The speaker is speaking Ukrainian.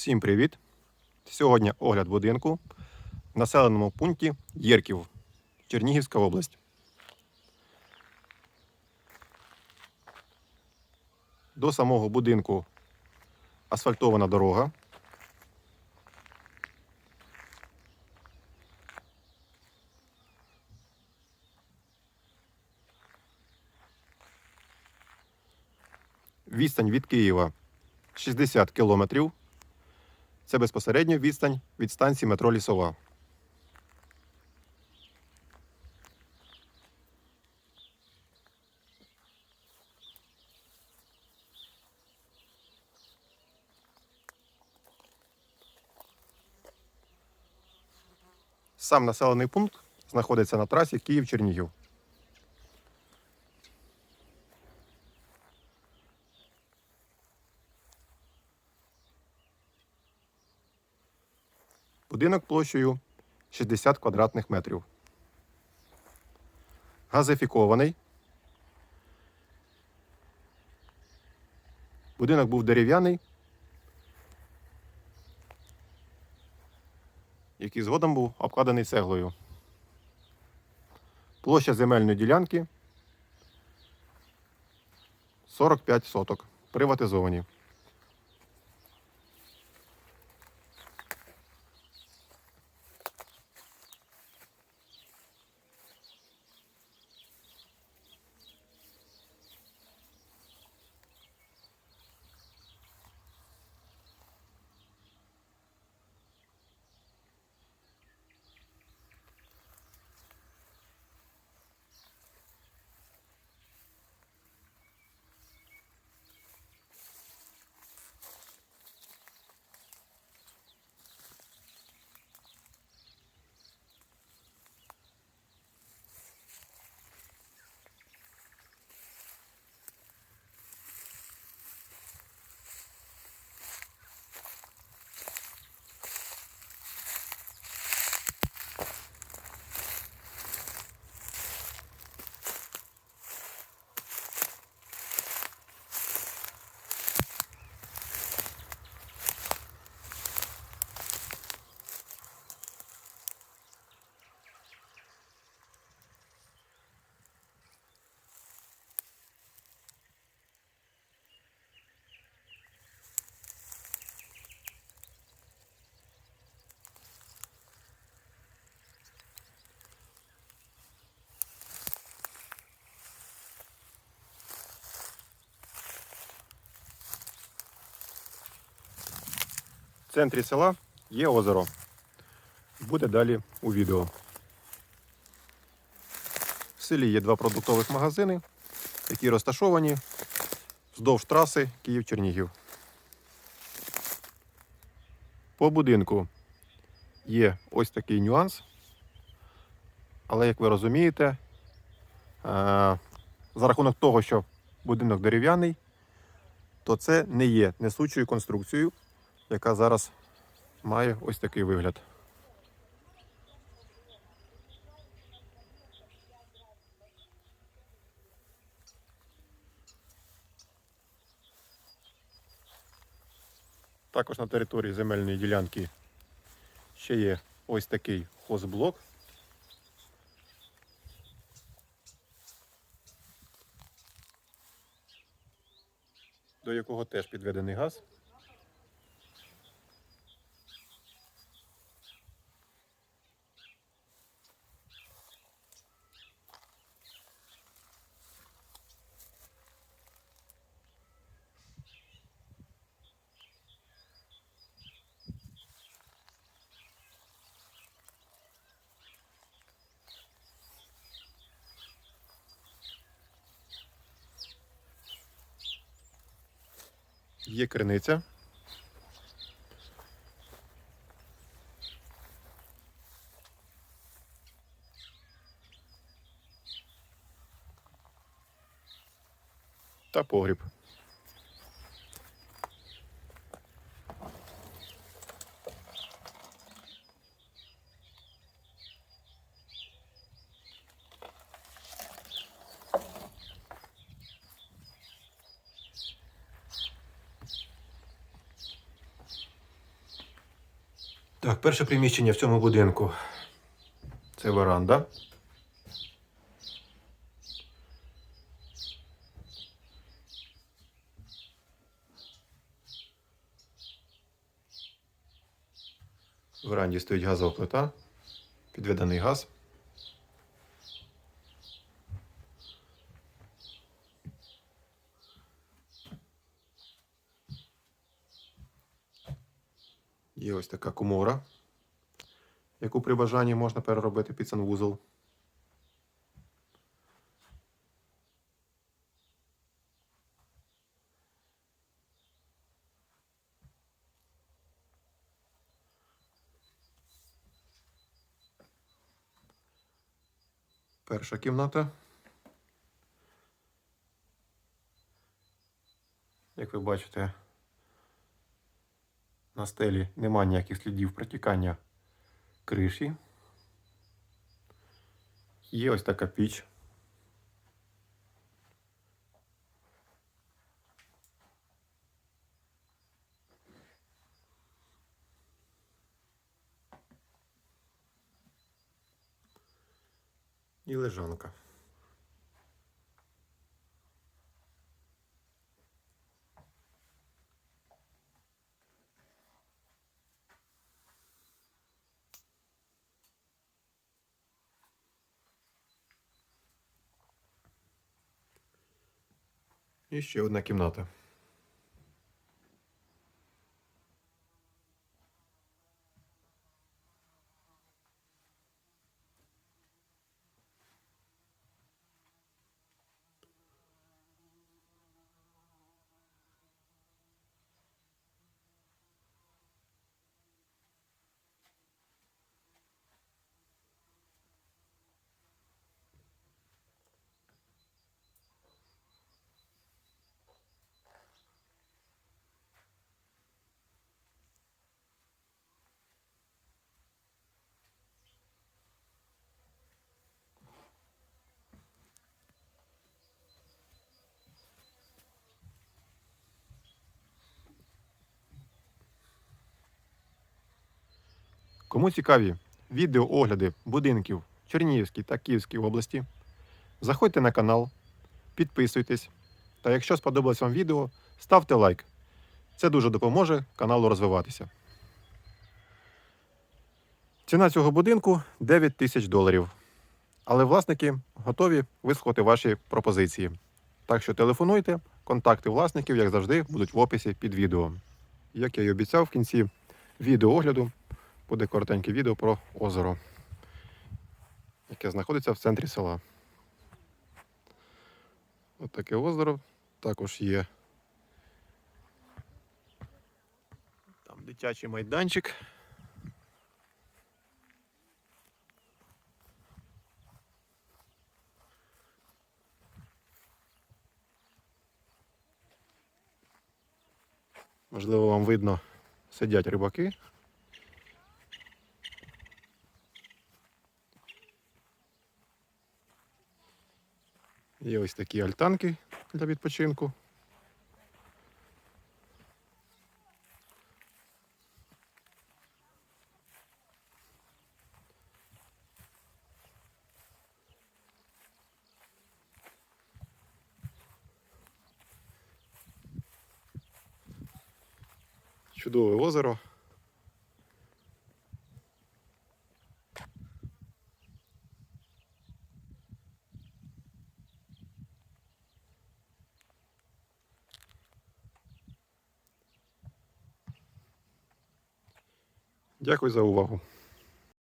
Всім привіт! Сьогодні огляд будинку в населеному пункті Єрків, Чернігівська область. До самого будинку асфальтована дорога. Відстань від Києва 60 кілометрів. Це безпосередньо відстань від станції метро Лісова. Сам населений пункт знаходиться на трасі Київ-Чернігів. Будинок площею 60 квадратних метрів. Газифікований. Будинок був дерев'яний, який згодом був обкладений цеглою. Площа земельної ділянки 45 соток. Приватизовані. В центрі села є озеро. Буде далі у відео. В селі є два продуктових магазини, які розташовані вздовж траси Київ-Чернігів. По будинку є ось такий нюанс. Але, як ви розумієте, е, за рахунок того, що будинок дерев'яний, то це не є несучою конструкцією, яка зараз має ось такий вигляд. Також на території земельної ділянки ще є ось такий хозблок. До якого теж підведений газ. Є криниця. Та погріб. Так, перше приміщення в цьому будинку. Це веранда. В веранді стоїть газова плита, підведений газ. Така комора, яку при бажанні можна переробити під санвузол. Перша кімната. Як ви бачите, на стелі нема ніяких слідів протікання криші. Є ось така піч. І лежанка. І ще одна кімната. Кому цікаві відеоогляди будинків Чернігівській та Київській області, заходьте на канал, підписуйтесь. Та якщо сподобалось вам відео, ставте лайк. Це дуже допоможе каналу розвиватися. Ціна цього будинку 9 тисяч доларів. Але власники готові вислухати ваші пропозиції. Так що телефонуйте, контакти власників, як завжди, будуть в описі під відео. Як я й обіцяв, в кінці відеоогляду буде коротеньке відео про озеро, яке знаходиться в центрі села. От таке озеро також є. Там дитячий майданчик. Можливо, вам видно, сидять рибаки. Є ось такі альтанки для відпочинку. Чудове озеро. Дякую за увагу.